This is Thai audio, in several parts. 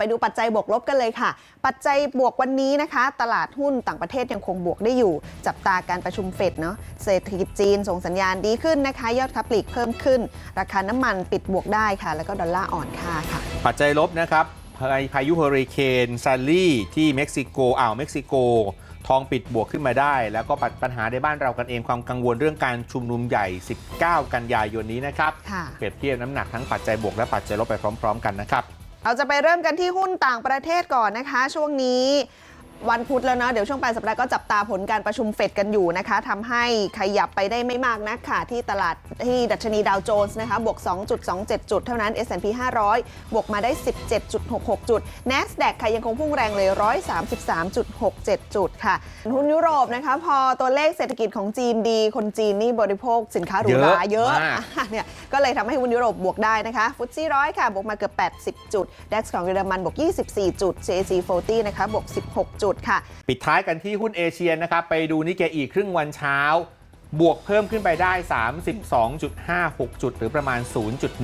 ไปดูปัจจัยบวกลบกันเลยค่ะ ปัจจัยบวกวันนี้นะคะ ตลาดหุ้นต่างประเทศยังคงบวกได้อยู่ จับตาการประชุมเฟดเนาะเศรษฐกิจจีนส่งสัญญาณดีขึ้นนะคะ ยอดค้าปลีกเพิ่มขึ้น ราคาน้ำมันปิดบวกได้ค่ะ แล้วก็ดอลลาร์อ่อนค่าค่ะ ปัจจัยลบนะครับพาพายุเฮอริเคนซันลี่ที่เม็กซิโกอ่าวเม็กซิโก ทองปิดบวกขึ้นมาได้ แล้วก็ปัญปัญหาในบ้านเรากันเองความกังวลเรื่องการชุมนุมใหญ่ 19 กันยายนนี้นะครับค่ะเปรียบเทียบน้ำหนักทั้งปัจจัยบวกและปัจจัยลบไปพร้อม ๆ กันนะครับ เราจะไปเริ่มกันที่หุ้นต่างประเทศก่อนนะคะ ช่วงนี้ วันพุธแล้วเนาะเดี๋ยวช่วงปลายสัปดาห์ก็จับตาผลการประชุมเฟดกันอยู่นะคะทำให้ขยับไปได้ไม่มากนักค่ะ ที่ตลาดที่ดัชนีดาวโจนส์นะคะบวก 2.27 จุด เท่านั้น S&P 500 บวกมาได้ 17.66 จุด NASDAQ ค่ะยังคงพุ่งแรงเลย 133.67 จุดค่ะ หุ้นยุโรปนะคะพอตัวเลขเศรษฐกิจของจีนดี คนจีนนี่บริโภคสินค้าหรูหราเยเยอะอะมากอะเนี่ยก็เลยทำให้หุ้นยุโรปบวกได้นะคะฟุตซี่ร้อยค่ะบวกมาเกือบ 80 จุดดัคของเยอรมันบวก 24 จุด CAC 40 นะคะบวก 16 จุดค่ะ ปิดท้ายกันที่หุ้นเอเชียนะครับ ไปดูนิเกอีกครึ่งวันเช้า บวกเพิ่มขึ้นไปได้ 32.56 จุด หรือประมาณ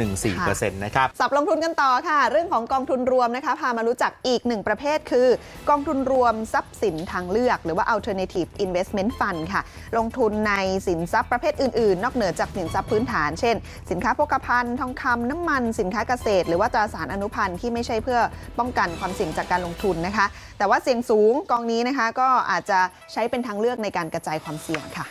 0.14%นะครับสับลงทุนกันต่อค่ะ เรื่องของกองทุนรวมนะคะ พามารู้จักอีกหนึ่งประเภทคือ กองทุนรวมทรัพย์สินทางเลือก หรือว่า alternative investment fund ค่ะ ลงทุนในสินทรัพย์ประเภทอื่น ๆ นอกเหนือจากสินทรัพย์พื้นฐาน เช่น สินค้าโภคภัณฑ์ ทองคำน้ำมัน สินค้าเกษตร หรือว่าตราสารอนุพันธ์ที่ไม่ใช่เพื่อป้องกันความเสี่ยงจากการลงทุนนะคะ แต่ว่าเสี่ยงสูงกองนี้นะคะก็อาจจะใช้เป็นทางเลือกในการกระจายความเสี่ยงค่ะ